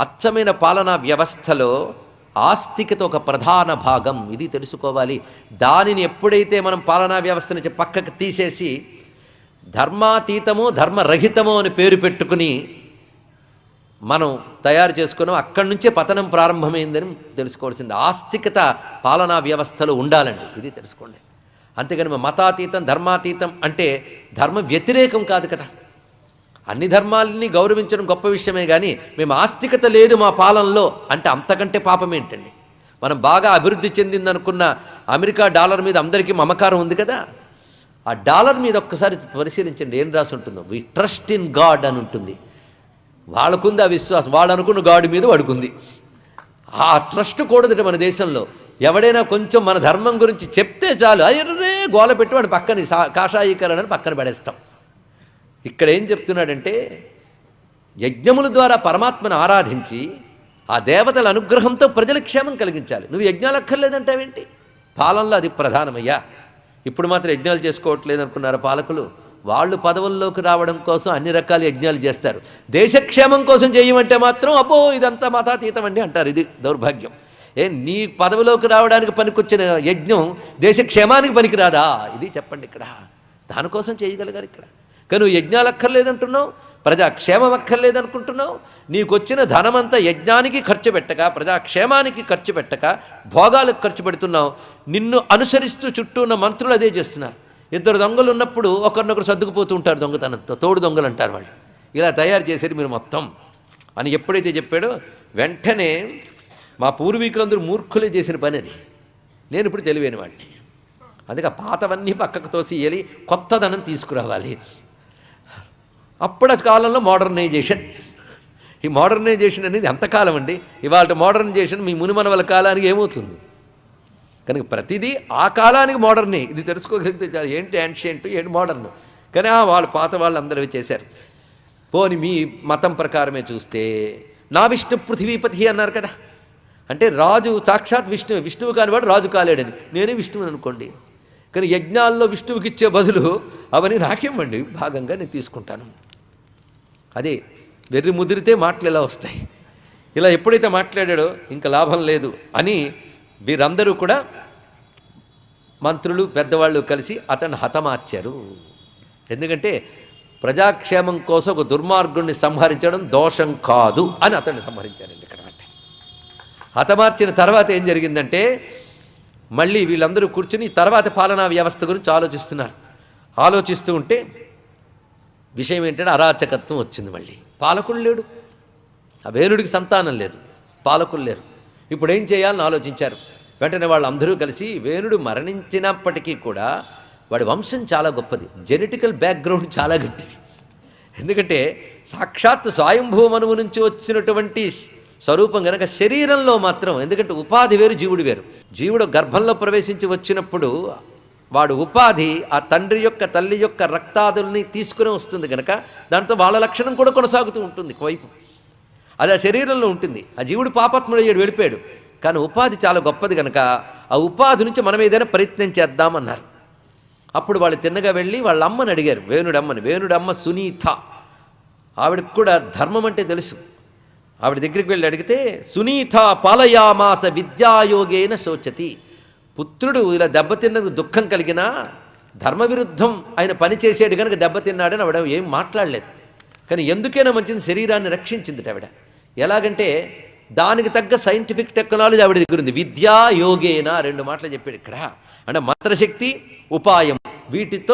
అచ్చమైన పాలనా వ్యవస్థలో ఆస్తికత ఒక ప్రధాన భాగం. ఇది తెలుసుకోవాలి. దానిని ఎప్పుడైతే మనం పాలనా వ్యవస్థ నుంచి పక్కకు తీసేసి ధర్మాతీతము ధర్మరహితము అని పేరు పెట్టుకుని మనం తయారు చేసుకున్నాం అక్కడి నుంచే పతనం ప్రారంభమైందని తెలుసుకోవాల్సింది. ఆస్తికత పాలనా వ్యవస్థలో ఉండాలండి. ఇది తెలుసుకోండి. అంతేగాని మా మతాతీతం ధర్మాతీతం అంటే ధర్మ వ్యతిరేకం కాదు కదా. అన్ని ధర్మాలని గౌరవించడం గొప్ప విషయమే కానీ మేము ఆస్తికత లేదు మా పాలనలో అంటే అంతకంటే పాపం ఏంటండి? మనం బాగా అభివృద్ధి చెందిందనుకున్న అమెరికా డాలర్ మీద అందరికీ మమకారం ఉంది కదా? ఆ డాలర్ మీద ఒక్కసారి పరిశీలించండి ఏం రాసి ఉంటుందో. వి ట్రస్ట్ ఇన్ గాడ్ అని ఉంటుంది. వాళ్ళకుంది ఆ విశ్వాసం. వాళ్ళు అనుకున్న గాడి మీద వాడుకుంది. ఆ ట్రస్ట్ కూడదట మన దేశంలో. ఎవడైనా కొంచెం మన ధర్మం గురించి చెప్తే చాలు. అయ్యే గోల పెట్టి వాడిని పక్కన కాషాయీకరణ కాషాయీకరణని పక్కన పడేస్తాం. ఇక్కడ ఏం చెప్తున్నాడంటే యజ్ఞముల ద్వారా పరమాత్మను ఆరాధించి ఆ దేవతల అనుగ్రహంతో ప్రజల క్షేమం కలిగించాలి. నువ్వు యజ్ఞాలు అక్కర్లేదంటావేంటి పాలనలో అది ప్రధానమయ్యా. ఇప్పుడు మాత్రం యజ్ఞాలు చేసుకోవట్లేదు అనుకున్నారు పాలకులు? వాళ్ళు పదవుల్లోకి రావడం కోసం అన్ని రకాల యజ్ఞాలు చేస్తారు. దేశక్షేమం కోసం చేయమంటే మాత్రం అబ్బో ఇదంతా మతాతీతం అండి అంటారు. ఇది దౌర్భాగ్యం. ఏ నీ పదవిలోకి రావడానికి పనికొచ్చిన యజ్ఞం దేశక్షేమానికి పనికిరాదా? ఇది చెప్పండి ఇక్కడ. దానికోసం చేయగలిగారు ఇక్కడ. కానీ యజ్ఞాలు అక్కర్లేదంటున్నావు ప్రజాక్షేమం అక్కర్లేదనుకుంటున్నావు నీకొచ్చిన ధనమంతా యజ్ఞానికి ఖర్చు పెట్టక ప్రజాక్షేమానికి ఖర్చు పెట్టక భోగాలకు ఖర్చు పెడుతున్నావు. నిన్ను అనుసరిస్తూ చుట్టూ ఉన్న మంత్రులు అదే చేస్తున్నారు. ఇద్దరు దొంగలు ఉన్నప్పుడు ఒకరినొకరు సర్దుకుపోతూ ఉంటారు దొంగతనంతో. తోడు దొంగలు అంటారు వాళ్ళు. ఇలా తయారు చేసేది మీరు మొత్తం. అని ఎప్పుడైతే చెప్పాడో వెంటనే మా పూర్వీకులందరూ మూర్ఖులే చేసిన పని అది. నేను ఇప్పుడు తెలివైన వాడిని. అందుకే పాతవన్నీ పక్కకు తోసియాలి కొత్తదనం తీసుకురావాలి. అప్పటి కాలంలో మోడర్నైజేషన్. ఈ మోడర్నైజేషన్ అనేది ఎంతకాలం అండి? ఇవాళ మోడర్నైజేషన్ మీ మునిమనవల కాలానికి ఏమవుతుంది? కనుక ప్రతిదీ ఆ కాలానికి మోడర్నే. ఇది తెలుసుకోగలిగితే చాలు. ఏంటి యాన్షియంట్ ఏంటి మోడర్న్ కానీ ఆ వాళ్ళు పాత వాళ్ళు అందరూ చేశారు. పోని మీ మతం ప్రకారమే చూస్తే నా విష్ణు పృథివీపతి అన్నారు కదా. అంటే రాజు సాక్షాత్ విష్ణువు విష్ణువు కానివాడు రాజు కాలేడని. నేనే విష్ణువుని అనుకోండి. కానీ యజ్ఞాల్లో విష్ణువుకి ఇచ్చే బదులు అవన్నీ నాకేమండి భాగంగా నేను తీసుకుంటాను. అదే వెర్రి ముదిరితే మాటలు ఎలా వస్తాయి? ఇలా ఎప్పుడైతే మాట్లాడాడో ఇంకా లాభం లేదు అని వీరందరూ కూడా మంత్రులు పెద్దవాళ్ళు కలిసి అతన్ని హతమార్చారు. ఎందుకంటే ప్రజాక్షేమం కోసం ఒక దుర్మార్గుణ్ణి సంహరించడం దోషం కాదు అని అతన్ని సంహరించారండి ఇక్కడ అంటే. హతమార్చిన తర్వాత ఏం జరిగిందంటే మళ్ళీ వీళ్ళందరూ కూర్చుని తర్వాత పాలనా వ్యవస్థ గురించి ఆలోచిస్తున్నారు. ఆలోచిస్తూ ఉంటే విషయం ఏంటంటే అరాచకత్వం వచ్చింది మళ్ళీ. పాలకుడు లేడు. ఆ వేణుడికి సంతానం లేదు. పాలకులు లేరు. ఇప్పుడు ఏం చేయాలని ఆలోచించారు? వెంటనే వాళ్ళందరూ కలిసి వేణుడు మరణించినప్పటికీ కూడా వాడి వంశం చాలా గొప్పది. జెనెటికల్ బ్యాక్గ్రౌండ్ చాలా గట్టిది. ఎందుకంటే సాక్షాత్ స్వాయంభూ మనువు నుంచి వచ్చినటువంటి స్వరూపం గనక శరీరంలో మాత్రం ఎందుకంటే ఉపాధి వేరు జీవుడు వేరు. జీవుడు గర్భంలో ప్రవేశించి వచ్చినప్పుడు వాడు ఉపాధి ఆ తండ్రి యొక్క తల్లి యొక్క రక్తాదుల్ని తీసుకుని వస్తుంది కనుక దాంతో వాళ్ళ లక్షణం కూడా కొనసాగుతూ ఉంటుంది ఒకవైపు. అది ఆ శరీరంలో ఉంటుంది. ఆ జీవుడు పాపాత్ముడు వెళ్ళిపోయాడు. కానీ ఉపాధి చాలా గొప్పది కనుక ఆ ఉపాధి నుంచి మనం ఏదైనా ప్రయత్నం చేద్దామన్నారు. అప్పుడు వాళ్ళు తిన్నగా వెళ్ళి వాళ్ళ అమ్మని అడిగారు వేణుడమ్మని. అమ్మని అమ్మ సునీత. ఆవిడకి కూడా ధర్మం అంటే తెలుసు. ఆవిడ దగ్గరికి వెళ్ళి అడిగితే సునీత పాలయామాస విద్యాయోగేన శోచతి. పుత్రుడు ఇలా దెబ్బతిన్నందుకు దుఃఖం కలిగినా ధర్మవిరుద్ధం ఆయన పని చేసాడు కనుక దెబ్బతిన్నాడని ఆవిడ ఏం మాట్లాడలేదు. కానీ ఎందుకైనా మంచిది శరీరాన్ని రక్షించింది ఆవిడ. ఎలాగంటే దానికి తగ్గ సైంటిఫిక్ టెక్నాలజీ ఆవిడ దగ్గర ఉంది. విద్యా యోగేనా రెండు మాటలు చెప్పాడు ఇక్కడ. అంటే మంత్రశక్తి ఉపాయం వీటితో